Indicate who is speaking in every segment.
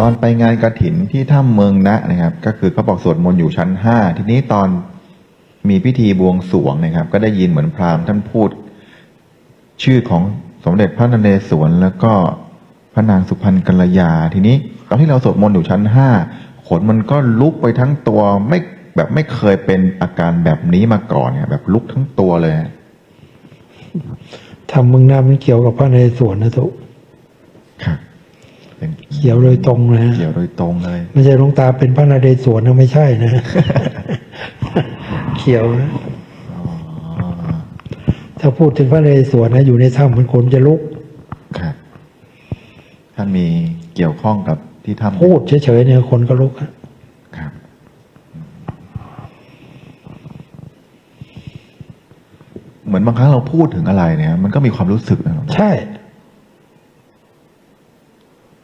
Speaker 1: ตอนไปงานกระถินที่ถ้ำเมืองนะนะครับ ก็คือเขาบอกสวดมนต์อยู่ชั้นห้าทีนี้ตอนมีพิธีบวงสรวงนะครับ ก็ได้ยินเหมือนพราหมณ์ท่านพูด ชื่อของสมเด็จพระนเรศวรแล้วก็พระนางสุพรรณกัลยา ทีนี้ตอนที่เราสวดมนต์อยู่ชั้นห้าขนมันก็ลุกไปทั้งตัวไม่แบบไม่เคยเป็นอาการแบบนี้มาก่อนเนี่ยแบบลุกทั้งตัวเลย
Speaker 2: ทำมึงน้ามันเกี่ยวกับพระนเรศวรนะทุก
Speaker 1: ครับ เป็น
Speaker 2: เกี่ยวโดยตรงเลยนะ
Speaker 1: เกี่ยวโดยตรงเลย
Speaker 2: ไม่ใช่หลวงตาเป็นพระนเรศวรนะไม่ใช่นะเกี่ยวนะ
Speaker 1: อ๋อ
Speaker 2: ถ้าพูดถึงพระนเรศวรนะอยู่ในถ้ำมันคนจะลุก
Speaker 1: ครับท่านมีเกี่ยวข้องกับที่ทำ
Speaker 2: พูดเฉยๆเนี่ยคนก็ลุกอะ
Speaker 1: ครับ เหมือนบางครั้งเราพูดถึงอะไรเนี่ย มันก็มีความรู้สึกนะหลวงตา
Speaker 2: ใช่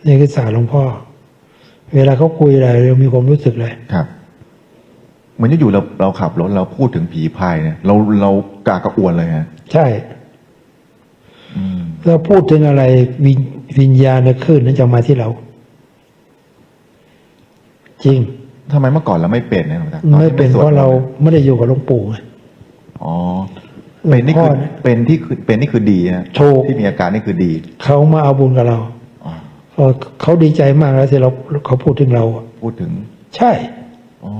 Speaker 2: นี่คือศาสตร์หลวงพ่อ เวลาเขาคุยอะไรเรามีความรู้สึกเลย
Speaker 1: ครับเหมือนอยู่ๆเราเราขับรถเราพูดถึงผีพายเนี่ยเราเรากากระอวนเลยฮะ
Speaker 2: ใช่
Speaker 1: อืม
Speaker 2: เราพูดถึงอะไรวิญวิญญาณคลื่นนั้นจะมาที่เรา จริง
Speaker 1: ทำไมเมื่อก่อนเราไม่เป็นเนี่ยหลวงตาตอ
Speaker 2: ไม่
Speaker 1: ที่
Speaker 2: เป็น
Speaker 1: สว
Speaker 2: เพ
Speaker 1: ด
Speaker 2: ราะเรา
Speaker 1: มนต์
Speaker 2: ไม่ได้อยู่กับหลวงปู่ไง
Speaker 1: อ๋อเป็นนี่คือ
Speaker 2: หลวงพ่อเนี่ย
Speaker 1: เป็นที่คือเป็นนี่คือดีนะ
Speaker 2: ถูก
Speaker 1: ที่มีอาการนี่คือดี
Speaker 2: เขามาเอาบุญกับเรา
Speaker 1: อ๋อ
Speaker 2: เพราะเขาดีใจมากแล้วที่เราเขาพูดถึงเราอะ
Speaker 1: พูดถึง
Speaker 2: ใช่
Speaker 1: อ๋อ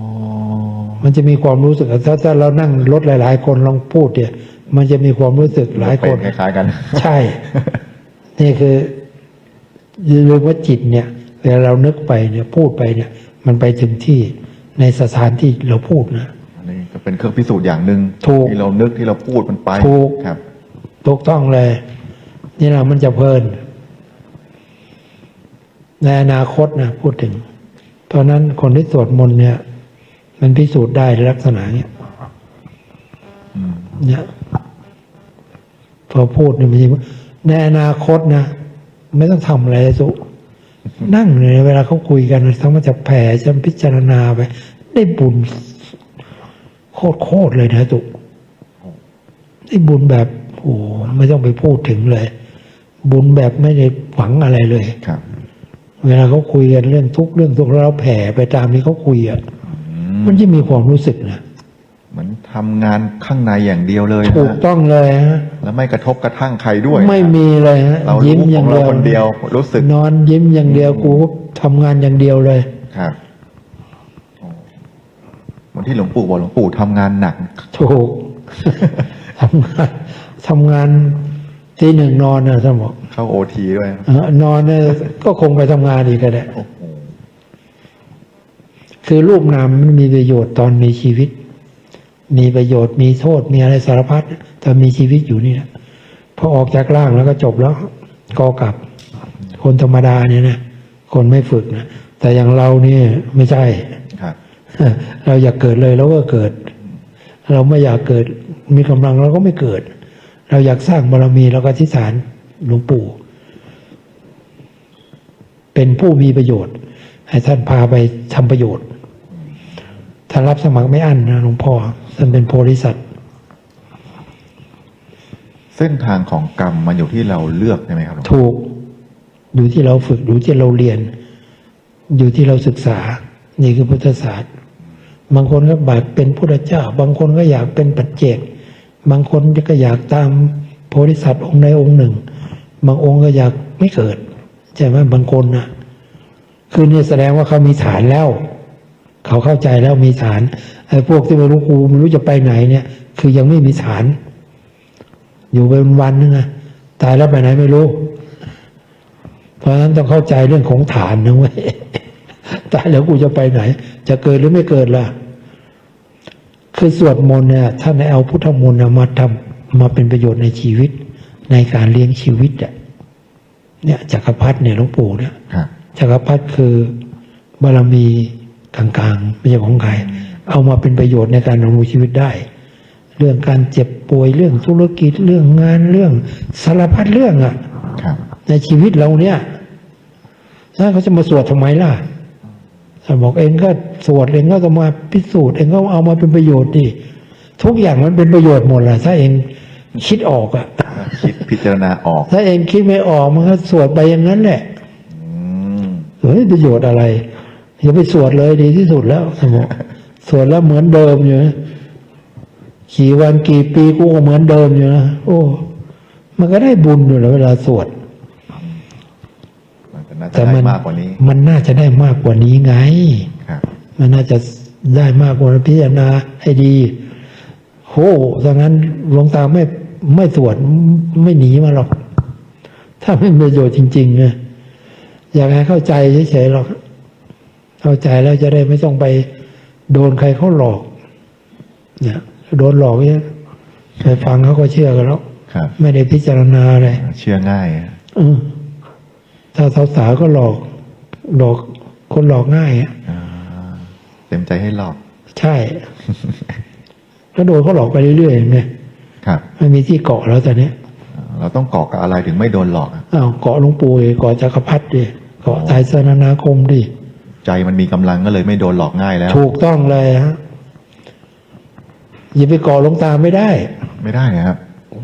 Speaker 2: มันจะมีความรู้สึกอะถ้าถ้าเรานั่งรถหลาย ๆ คนลองพูดเนี่ย มันจะมีความรู้สึกหลายคน
Speaker 1: เป็นคล้ายๆกัน
Speaker 2: ใช่ นี่คืออย่าลืมว่าจิตเนี่ยเวลาเรานึกไปเนี่ยพูดไปเนี่ย มันไปถึงที่ในสถานที่เราพูดนะ
Speaker 1: อันนี้ก็เป็นเครื่องพิสูจน์อย่างหนึ่ง
Speaker 2: ถูก
Speaker 1: ที่เรานึกที่เราพูดมันไป
Speaker 2: ถูก
Speaker 1: ครับ
Speaker 2: ถูกต้องเลย นี่แหละมันจะเพลิน ในอนาคตนะพูดถึง เพราะนั้นคนที่สวดมนต์เนี่ย มันพิสูจน์ได้ในลักษณะเนี้ย
Speaker 1: อืม
Speaker 2: เนี่ยพอพูดเนี่ยมันจะในอนาคตนะไม่ต้องทำอะไรเลยสุนั่งเลยเวลาเขาคุยกันทั้งมันจะแผ่จะพิจารณาไป ได้บุญโคตรโคตรๆเลยนะตุได้บุญแบบโอ้โหไม่ต้องไปพูดถึงเลย บุญแบบไม่ได้หวังอะไรเลย
Speaker 1: ครับ
Speaker 2: เวลาเขาคุยกันเรื่องทุกข์เรื่องทุกข์แล้วเราแผ่ไปตามที่เขาคุยอะ
Speaker 1: อืม
Speaker 2: มันจะมีความรู้สึกนะ
Speaker 1: เหมือนทำงานข้างในอย่างเดียวเลย
Speaker 2: ถูก
Speaker 1: นะ
Speaker 2: ต้องเลยฮะ
Speaker 1: แล้วไม่กระทบกระทั่งใครด้วย
Speaker 2: ไม่มีเลยฮะ
Speaker 1: เรา
Speaker 2: ยิ้ม
Speaker 1: รู้
Speaker 2: อ
Speaker 1: ข
Speaker 2: ย่า
Speaker 1: อง
Speaker 2: ง
Speaker 1: เรา
Speaker 2: เดียว
Speaker 1: คนเดียว รู้สึก
Speaker 2: นอนยิ้มอย่างเดียวกูทำงานอย่างเดียวเลย
Speaker 1: ครับโอ้เหมือนที่หลวงปู่บอกหลวงปู่ทำงานหนัก
Speaker 2: ถูกทำงานทำงานทีหนึ่งนอนนะท่านบอก
Speaker 1: เข้าโอทีด้วย
Speaker 2: เออนอนเนี่ยก็คงไปทำงานอีกก็ได้
Speaker 1: โอ้โห
Speaker 2: คือรูปนามมันมีประโยชน์ตอนมีชีวิต มีประโยชน์มีโทษมีอะไรสารพัดแต่มีชีวิตอยู่นี่นะพอออกจากร่างแล้วก็จบแล้วก็กลับ คนธรรมดาเนี่ยนะคนไม่ฝึกนะแต่อย่างเราเนี่ยไม่ใช่
Speaker 1: ครับ
Speaker 2: เราอยากเกิดเลยเราก็เกิด เราไม่อยากเกิดมีกำลังเราก็ไม่เกิด เราอยากสร้างบารมีเราก็อธิษฐาน หลวงปู่ เป็นผู้มีประโยชน์ ให้ท่านพาไปทำประโยชน์ท่านรับสมัครไม่อั้นนะหลวงพ่อท่านเป็นโพธิสัตว์
Speaker 1: เส้นทางของกรรมมันอยู่ที่เราเลือกใช่ไหมครับหลวงพ่อ
Speaker 2: ถูก อยู่ที่เราฝึกอยู่ที่เราเรียน อยู่ที่เราศึกษา นี่คือพุทธศาสตร์ บางคนก็บากเป็นพุทธเจ้า บางคนก็อยากเป็นปัจเจก บางคนก็อยากตามโพธิสัตว์องค์ใดองค์หนึ่ง บางองค์ก็อยากไม่เกิดใช่ไหมบางคนนะคือเนี่ยแสดงว่าเขามีฐานแล้ว เขาเข้าใจแล้วมีฐานไอ้พวกที่ไม่รู้กูไม่รู้จะไปไหนเนี่ย คือยังไม่มีฐาน อยู่ไปวันนึงนะตายแล้วไปไหนไม่รู้ เพราะฉะนั้นต้องเข้าใจเรื่องของฐานนะเว้ยตายแล้วกูจะไปไหน จะเกิดหรือไม่เกิดล่ะ คือสวดมนต์เนี่ยท่านเอาพุทธมนต์มาทำมาเป็นประโยชน์ในชีวิต ในการเลี้ยงชีวิตอะเนี่ยจักรพรรดิเนี่ยหลวงปู่เนี่ย
Speaker 1: ครับ
Speaker 2: จักรพรรดิคือบารมีกลางๆไม่ใช่ของใครเอามาเป็นประโยชน์ในการดำรงชีวิตได้ เรื่องการเจ็บป่วยเรื่องธุรกิจเรื่องงานเรื่องสารพัดเรื่องอะ
Speaker 1: ครับ
Speaker 2: ในชีวิตเราเนี่ยถ้าเขาจะมาสวดทำไมล่ะท่านบอกเองก็สวดเองก็ต้องมาพิสูจน์เองก็เอามาเป็นประโยชน์ดิทุกอย่างมันเป็นประโยชน์หมดแหละถ้าเองคิดออกอะ
Speaker 1: คิดพิจารณาออก
Speaker 2: ถ้าเองคิดไม่ออกมันก็สวดไปอย่างนั้นแหละ
Speaker 1: อืม
Speaker 2: เฮ้ยประโยชน์อะไรอย่าไปสวดเลยดีที่สุดแล้วสมองสวดแล้วเหมือนเดิมอยู่นะกี่วันกี่ปีกูก็เหมือนเดิมอยู่นะโอ้ มันก็ได้บุญอยู่แล้วเวลาสวด
Speaker 1: มันจะน่าจะ
Speaker 2: แต่
Speaker 1: ได้
Speaker 2: มัน
Speaker 1: มากกว่านี้
Speaker 2: มันน่าจะได้มากกว่านี้ไง
Speaker 1: ครับ
Speaker 2: มันน่าจะได้มากกว่านั้นพิจารณาให้ดีโหดังนั้นหลวงตาไม่ ไม่สวดไม่หนีมาหรอก ถ้าไม่มีประโยชน์จริงๆนะอยากให้เข้าใจเฉยๆหรอก เข้าใจแล้วจะได้ไม่ต้องไปโดนใครเขาหลอก เนี่ย โดนหลอกเนี่ยไปฟังเขาก็เชื่อกันแล้ว
Speaker 1: ครับ
Speaker 2: ไม่ได้พิจารณาอะไร
Speaker 1: เชื่อง่ายอะ
Speaker 2: เออถ้าสาวๆก็หลอก หลอกคนหลอกง่ายอะ
Speaker 1: อ่าเต็มใจให้หลอก
Speaker 2: ใช่ ก็โดนเขาหลอกไปเรื่อยๆไง
Speaker 1: ครับ
Speaker 2: ไม่มีที่เกาะแล้วตอนเนี้ย
Speaker 1: เราต้องเกาะกับอะไรถึงไม่โดนหลอกอะ
Speaker 2: อ้าวเกาะหลวงปู่ดิเกาะจักรพรรดิดิเกาะไตรสนานาคมดิ
Speaker 1: ใจมันมีกำลังก็เลยไม่โดนหลอกง่ายแล้ว
Speaker 2: ถูกต้องเลยฮะอย่าไปเกาะหลวงตาไม่ได้
Speaker 1: ไม่ได้นะครับ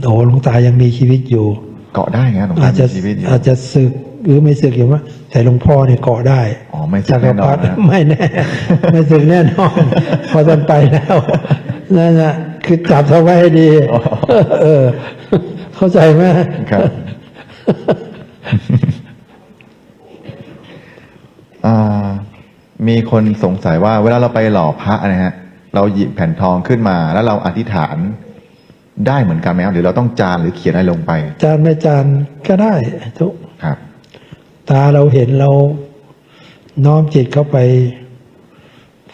Speaker 2: โอ้หลวงตายังมีชีวิตอยู่
Speaker 1: เกาะได้ไงหลวง
Speaker 2: อา
Speaker 1: ตา
Speaker 2: จจะ
Speaker 1: มีชีวิตอยู่
Speaker 2: อาจจะสึกหรือไม่สึกอยู่ว่าแต่หลวงพ่อเนี่ยเกาะได้
Speaker 1: อ๋อไม่สึ
Speaker 2: จั
Speaker 1: ก
Speaker 2: กร
Speaker 1: แน่น
Speaker 2: พ
Speaker 1: อ
Speaker 2: ร
Speaker 1: น
Speaker 2: รดิ
Speaker 1: นะ
Speaker 2: ไม่แน่ไม่สึกแน่นอนพอท่านไปแล้วนั่นนะ คือจับเขาไว้ให้ดีเออ เข้าใจไหม
Speaker 1: ครับอ่ามีคนสงสัยว่า เวลาเราไปหล่อพระนะฮะ เราหยิบแผ่นทองขึ้นมา แล้วเราอธิษฐานได้เหมือนกันไหมครับหรือเราต้องจานหรือเขียนอะไรลงไป
Speaker 2: จานไม่จานก็ได้ทุก
Speaker 1: ครับ
Speaker 2: ตาเราเห็นเราน้อมจิตเข้าไป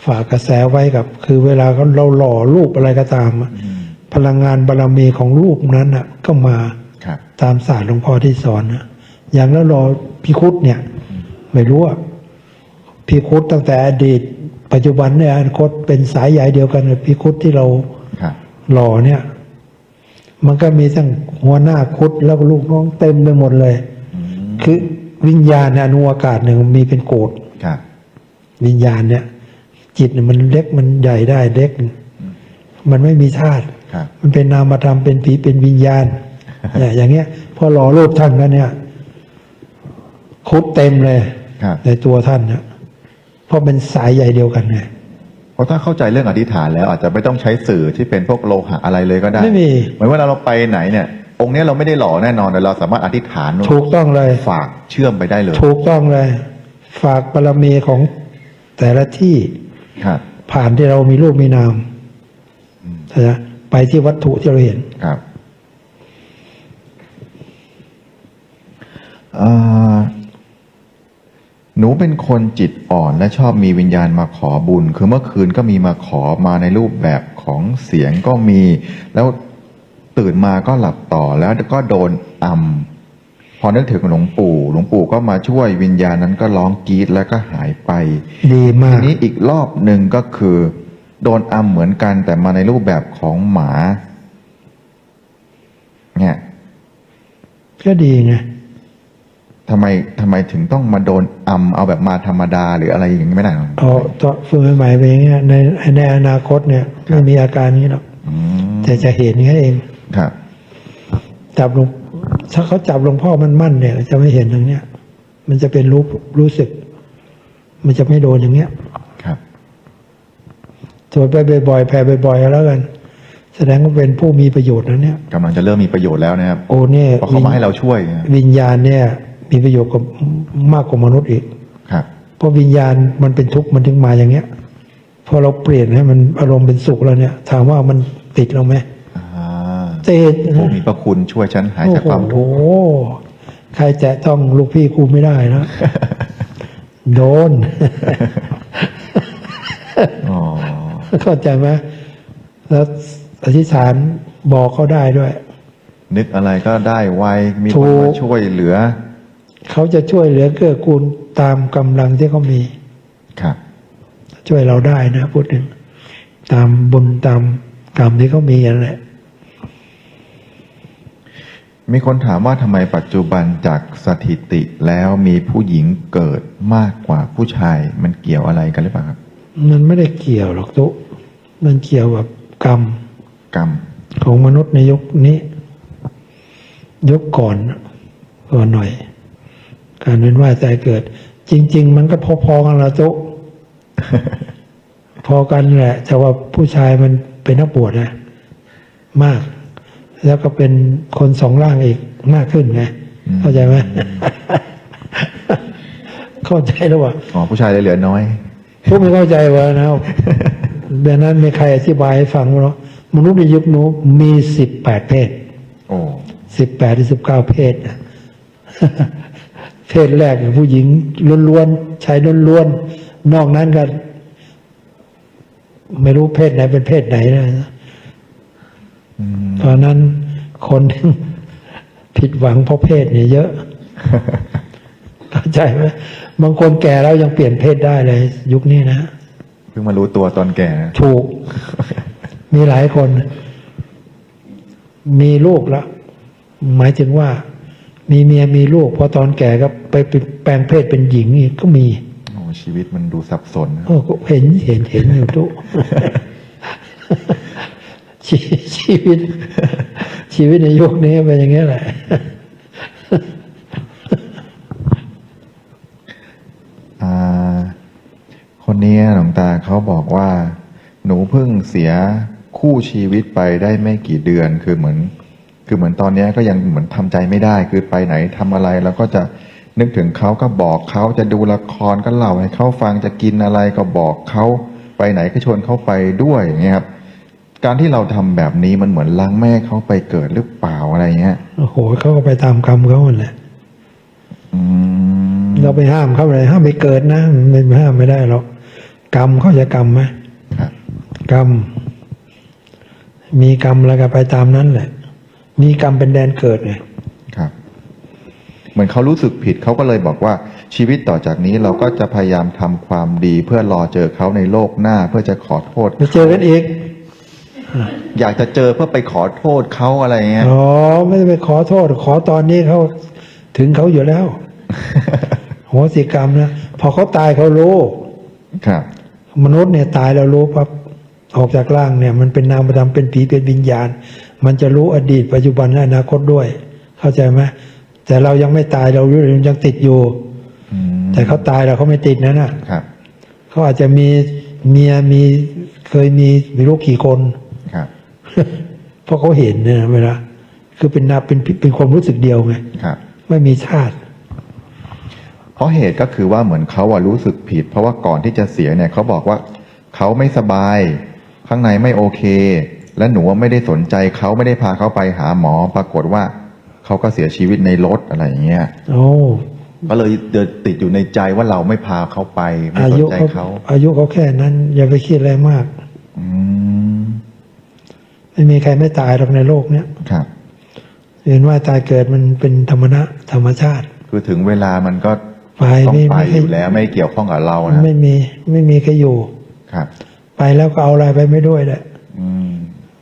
Speaker 2: ฝากกระแสไว้กับ คือเวลาเราหล่อรูปอะไรก็ตามอะพลังงานบารรมีของรูปนั้นอะ ก็มา
Speaker 1: ครับ
Speaker 2: ตามศาสตร์หลวงพ่อที่สอนนะอย่างแล้วรอพิคุตเนี่ย ไม่รู้อะพิคุตตั้งแต่อดีต ปัจจุบันเนี่ยอนาคตเป็นสายใหญ่เดียวกันกับพิคุตที่เรา
Speaker 1: ครับ
Speaker 2: หล่อเนี่ย มันก็มีทั้งหัวหน้าคุดแล้วก็ลูกน้องเต็มไปหมดเลย
Speaker 1: อืม
Speaker 2: คือวิญญาณเนี่ยอนุอากาศหนึ่งมีเป็นโกด
Speaker 1: ครับ
Speaker 2: วิญญาณเนี่ย จิตเนี่ยมันเล็กมันใหญ่ได้เล็ก มันไม่มีธาตุ
Speaker 1: ครับ
Speaker 2: มันเป็นนามธรรมเป็นผีเป็นวิญญาณเนี่ยอย่างเงี้ยพอหล่อรูปท่านกันเนี่ยคุดเต็มเลย
Speaker 1: ครับ
Speaker 2: ในตัวท่านเนี่ยเพราะเป็นสายใหญ่เดียวกันไง
Speaker 1: เพราะถ้าเข้าใจเรื่องอธิษฐานแล้วอาจจะไม่ต้องใช้สื่อที่เป็นพวกโลหะอะไรเลยก็ได้
Speaker 2: ไม่มี
Speaker 1: เหมือนเวลาเราไปไหนเนี่ย องค์เนี้ยเราไม่ได้หล่อแน่นอนแต่เราสามารถอธิษฐาน
Speaker 2: ถูกต้องเลย
Speaker 1: ฝากเชื่อมไปได้เลย
Speaker 2: ถูกต้องเลย ฝากบารมีของแต่ละที่
Speaker 1: ครับ
Speaker 2: ผ่านที่เรามีรูปมีนามนะไปที่วัตถุที่เราเห็น
Speaker 1: ครับเอ่อหนูเป็นคนจิตอ่อนและชอบมีวิญญาณมาขอบุญ คือเมื่อคืนก็มีมาขอมาในรูปแบบของเสียงก็มี แล้วตื่นมาก็หลับต่อแล้วก็โดนอำพ อนึกถึงหลวงปู่ หลวงปู่ก็มาช่วยวิญญาณนั้นก็ร้องกรีดแล้วก็หายไป
Speaker 2: ดีมา
Speaker 1: ที
Speaker 2: ก
Speaker 1: นี้อีกรอบหนึ่งก็คือ โดนอำเหมือนกันแต่มาในรูปแบบของหมา เนี่ย
Speaker 2: ก็ดีไง
Speaker 1: ทำไมทำไมถึงต้องมาโดนอำเอาแบบมาธรรมดาหรืออะไรอย่างนี้ไม่ได้หรอ
Speaker 2: เอาต่อฝึกใหม่ๆไปอย่างเงี้ยในในอนาคตเนี่ยไม่มีอาการนี้หรอก
Speaker 1: อืม
Speaker 2: แต่จะเห็นแค่เอง
Speaker 1: ครับ
Speaker 2: จับหลวง ถ้าเขาจับหลวงพ่อมันมั่นเนี่ย จะไม่เห็นอย่างเนี้ย มันจะเป็นรู้รู้สึก มันจะไม่โดนอย่างเงี้ย
Speaker 1: ครับ
Speaker 2: สวดไปบ่อยๆแผ่บ่อยๆแล้วกัน แสดงว่าเป็นผู้มีประโยชน์นะเนี่ย
Speaker 1: กำลังจะเริ่มมีประโยชน์แล้วนะครับ
Speaker 2: โอ้เนี่ย
Speaker 1: เพราะเขามาให้เราช่วยนะครับ
Speaker 2: วิญญาณเนี่ย มีประโยชน์กับมากกว่ามนุษย์อีก
Speaker 1: ครับ
Speaker 2: เพราะวิญญาณมันเป็นทุกข์มันถึงมาอย่างเงี้ยพอเราเปลี่ยนให้มันอารมณ์เป็นสุขแล้วเนี่ย ถามว่ามันติดเราไหม
Speaker 1: อ่า
Speaker 2: ติด
Speaker 1: ผู้มีพระคุณช่วยฉันหายจากความทุกข์
Speaker 2: โอ้โหใครแจะต้องลูกพี่กูไม่ได้นะ โดน
Speaker 1: อ๋อ
Speaker 2: เข้าใจไหมแล้วอธิษฐานบอกเขาได้ด้วย
Speaker 1: นึกอะไรก็ได้ไวมี
Speaker 2: ถู
Speaker 1: คน
Speaker 2: ก
Speaker 1: มาช่วยเหลือ
Speaker 2: เขาจะช่วยเหลือเกื้อกูลตามกำลังที่เขามี
Speaker 1: ครับ
Speaker 2: ช่วยเราได้นะพูดถึง ตามบุญตามกรรมที่เขามีนั่นแหละ
Speaker 1: มีคนถามว่าทำไมปัจจุบันจากสถิติแล้วมีผู้หญิงเกิดมากกว่าผู้ชายมันเกี่ยวอะไรกันหรือเปล่าครับ
Speaker 2: มันไม่ได้เกี่ยวหรอกตุมันเกี่ยวกับกรรม
Speaker 1: กรรม
Speaker 2: ของมนุษย์ในยุคนี้ ยุคก่อนก่อนหน่อย การเป็นว่ายตายเกิด จริง ๆ มันก็พอๆกันละจุพอกันแหละแต่ว่าผู้ชายมันเป็นนักบวชนะมาก แล้วก็เป็นคนสองร่างอีกมากขึ้นไงเข้าใจไหมเข้าใจแล้วว่า
Speaker 1: อ๋อผู้ชายเลยเหลือน้อย
Speaker 2: พวกไม่เข้าใจว่านะดังนั้นมีใครอธิบายให้ฟังว่าเนอะมนุษย์ในยุคนู้นมีสิบแปดเพศ
Speaker 1: โอ้
Speaker 2: สิบแปดหรือสิบเก้าเพศนะเพศแรกเนี่ยผู้หญิงล้วนๆชายล้วนๆนอกนั้นก็ไม่รู้เพศไหนเป็นเพศไหนนะ
Speaker 1: อืม
Speaker 2: เพราะนั้นคนที่ผิดหวังเพราะเพศเนี่ยเยอะเข้าใจไหมบางคนแก่แล้วยังเปลี่ยนเพศได้เลย ยุคนี้นะ
Speaker 1: เพิ่งมารู้ตัวตอนแก่นะ
Speaker 2: ถูก มีหลายคน มีลูกแล้วหมายถึงว่า มีเมียมีลูกพอตอนแก่ก็ไปแปลงเพศเป็นหญิงนี่ก็มี
Speaker 1: โอ้ชีวิตมันดูสับสนนะ
Speaker 2: เออก็เห็นเห็นเห็นอยู่ทุก ชีวิต ชีวิตในยุคนี้เป็นอย่างนี้แหละ
Speaker 1: คนนี้หลวงตาเขาบอกว่า หนูเพิ่งเสียคู่ชีวิตไปได้ไม่กี่เดือนคือเหมือน คือเหมือนตอนนี้ก็ยังเหมือนทำใจไม่ได้ คือไปไหนทำอะไรแล้วก็จะนึกถึงเขาก็บอกเขาจะดูละครก็เล่าให้เขาฟังจะกินอะไรก็บอกเขาไปไหนก็ชวนเขาไปด้วยอย่างเงี้ยครับ การที่เราทำแบบนี้มันเหมือนล้างแม่เขาไปเกิดหรือเปล่าอะไรเงี้ย
Speaker 2: โอ้โหเขาก็ไปตามกรรมเขาหมดแหละ
Speaker 1: อืม
Speaker 2: เราไปห้ามเขาเลยห้ามไปเกิดนะไม่ห้ามไม่ได้หรอกกรรมเขาจะกรรมไหม
Speaker 1: ครับ
Speaker 2: กรรม มีกรรมแล้วก็ไปตามนั้นแหละ มีกรรมเป็นแดนเกิดไง
Speaker 1: ครับ เหมือนเขารู้สึกผิดเขาก็เลยบอกว่าชีวิตต่อจากนี้เราก็จะพยายามทำความดีเพื่อรอเจอเขาในโลกหน้าเพื่อจะขอโทษ
Speaker 2: ไปเจอกันอีก
Speaker 1: อยากจะเจอเพื่อไปขอโทษเขาอะไรเงี้ย
Speaker 2: อ๋อไม่ได้ไปขอโทษ ขอตอนนี้เขาถึงเขาอยู่แล้ว โหสิกรรมนะพอเขาตายเขารู้
Speaker 1: ครับ
Speaker 2: มนุษย์เนี่ยตายแล้วรู้ปั๊บออกจากร่างเนี่ย มันเป็นนามธรรมเป็นผีเป็นวิญญาณ มันจะรู้อดีตปัจจุบันและอนาคตด้วย เข้าใจไหมแต่เรายังไม่ตายเรารู้ยังติดอยู่
Speaker 1: อืม
Speaker 2: แต่เขาตายแล้วเขาไม่ติดนะน่ะ
Speaker 1: ครับ
Speaker 2: เขาอาจจะมีเมียมีเคยมีมีลูกกี่คน
Speaker 1: ครับ
Speaker 2: เพราะเขาเห็นเนี่ยเวลาคือเป็นนาเป็นเป็นความรู้สึกเดียวไง
Speaker 1: ครับ
Speaker 2: ไม่มีชาติ
Speaker 1: เพราะเหตุก็คือว่าเหมือนเขาอะรู้สึกผิด เพราะว่าก่อนที่จะเสียเนี่ยเขาบอกว่าเขาไม่สบาย ข้างในไม่โอเค และหนูว่าไม่ได้สนใจเขาไม่ได้พาเขาไปหาหมอ ปรากฏว่าเขาก็เสียชีวิตในรถอะไรอย่างเงี้ย
Speaker 2: โอ้
Speaker 1: ก็เลยเดินติดอยู่ในใจว่าเราไม่พาเขาไป ไม่
Speaker 2: อา
Speaker 1: สน
Speaker 2: ยุ
Speaker 1: ใจ
Speaker 2: เขา
Speaker 1: เขา
Speaker 2: อายุเขาแค่นั้น อย่าไปคิดอะไรมาก
Speaker 1: อืม
Speaker 2: ไม่มีใครไม่ตายหรอกในโลกเนี้ย
Speaker 1: ครับ
Speaker 2: เห็นว่าตายเกิดมันเป็นธรรมนะธรรมชาติ
Speaker 1: คือถึงเวลามันก็
Speaker 2: ไป
Speaker 1: ต้อง
Speaker 2: ไม่
Speaker 1: ไป
Speaker 2: ไม่
Speaker 1: อยู่แล้วไม่เกี่ยวข้องกับเรานะ
Speaker 2: ไม่มีไม่มีใครอยู่
Speaker 1: ครับ
Speaker 2: ไปแล้วก็เอาอะไรไปไม่ด้วยแหละ
Speaker 1: อืม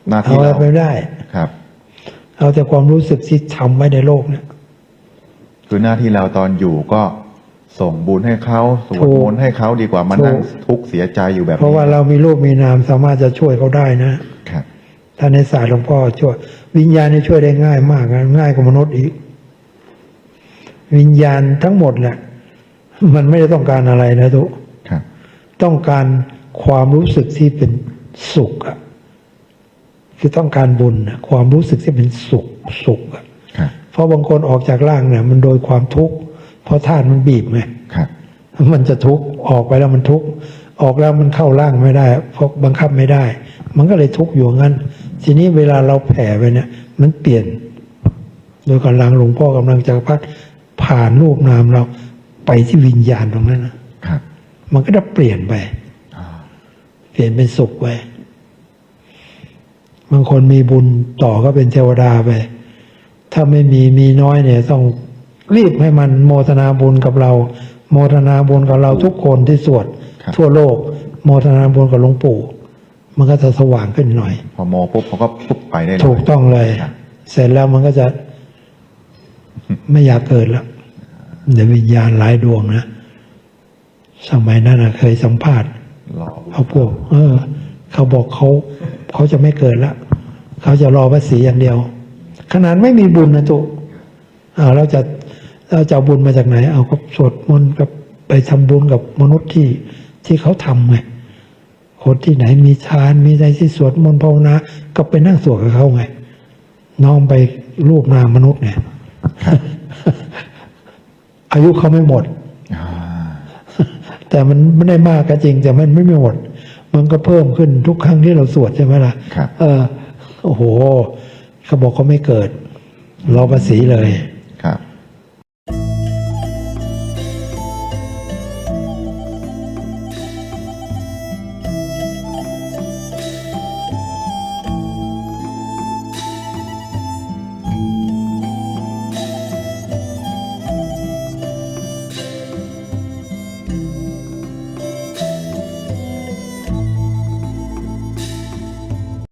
Speaker 1: หน้า
Speaker 2: เอา
Speaker 1: ที่
Speaker 2: อะไร
Speaker 1: เรา
Speaker 2: ไปไม่ได้
Speaker 1: ครับ
Speaker 2: เอาแต่ความรู้สึกที่ทำไว้ในโลกเนี่ย
Speaker 1: คือหน้าที่เราตอนอยู่ก็ส่งบุญให้เขาสวด
Speaker 2: ถูก
Speaker 1: มนต์ให้เขาดีกว่ามานั่ง
Speaker 2: ถูก
Speaker 1: ทุกข์เสียใจอยู่แบบนี้
Speaker 2: เพราะว่าเรามีรูปมีนามสามารถจะช่วยเขาได้นะ
Speaker 1: ครับ
Speaker 2: ถ้าในศาสตร์หลวงพ่อช่วยวิญญาณนี่ช่วยได้ง่ายมากนะง่ายกว่ามนุษย์อีก วิญญาณทั้งหมดเนี่ยมันไม่ได้ต้องการอะไรนะทุก
Speaker 1: ครับ
Speaker 2: ต้องการความรู้สึกที่เป็นสุขอะคือต้องการบุญอะความรู้สึกที่เป็นสุขสุขอะ
Speaker 1: ครับ
Speaker 2: เพราะบางคนออกจากร่างเนี่ย มันโดยความทุกข์เพราะธาตุมันบีบไง
Speaker 1: ครับ
Speaker 2: มันจะทุกข์ออกไปแล้วมันทุกข์ออกแล้วมันเข้าร่างไม่ได้ เพราะบังคับไม่ได้ มันก็เลยทุกข์อยู่งั้น ทีนี้เวลาเราแผ่ไปเนี่ย มันเปลี่ยน โดยกำลังหลวงพ่อกำลังจะพัดผ่านรูปนามเราไปที่วิญญาณตรงนั้นนะครับ มันก็จะเปลี่ยนไป
Speaker 1: อ่า
Speaker 2: เปลี่ยนเป็นสุขไปบางคนมีบุญต่อก็เป็นเทวดาไป ถ้าไม่มีมีน้อยเนี่ย ต้องรีบให้มันโมทนาบุญกับเรา โมทนาบุญกับเราทุกคนที่สวด
Speaker 1: ครับ
Speaker 2: ทั่วโลก โมทนาบุญกับหลวงปู่ มันก็จะสว่างขึ้นหน่อย
Speaker 1: พอโมปุ๊บเขาก็ปุ๊บไปได้เลย
Speaker 2: ถูกต้องเลย
Speaker 1: ครับ
Speaker 2: เสร็จแล้วมันก็จะไม่อยากเกิดแล้วเดี๋ยววิญญาณหลายดวงนะสมัยนั้นนะเคยสัมภาษณ์
Speaker 1: รอ
Speaker 2: เขาพวก เออ เขาบอกเขาเขาจะไม่เกิดละเขาจะรอภาษีอย่างเดียว ขนาดไม่มีบุญนะตุอ่าเราจะเราจะเอาบุญมาจากไหน เอาก็สวดมนต์กับปไปทำบุญกับมนุษย์ที่ที่เขาทำไง คนที่ไหนมีฌานมีใจที่สวดมนต์ภาวนาก็ไปนั่งสวดกับเขาไง น้อมไปรูปนามมนุษย์เนี่ยอายุเขาไม่หมด
Speaker 1: อ่า
Speaker 2: แต่มันไม่ได้มากก็จริง แต่มันไม่หมด มันก็เพิ่มขึ้นทุกครั้งที่เราสวดใช่ไหมล่ะ
Speaker 1: ครับ
Speaker 2: เออโอ้โหเขาบอกเขาไม่เกิดรอภาษีเลย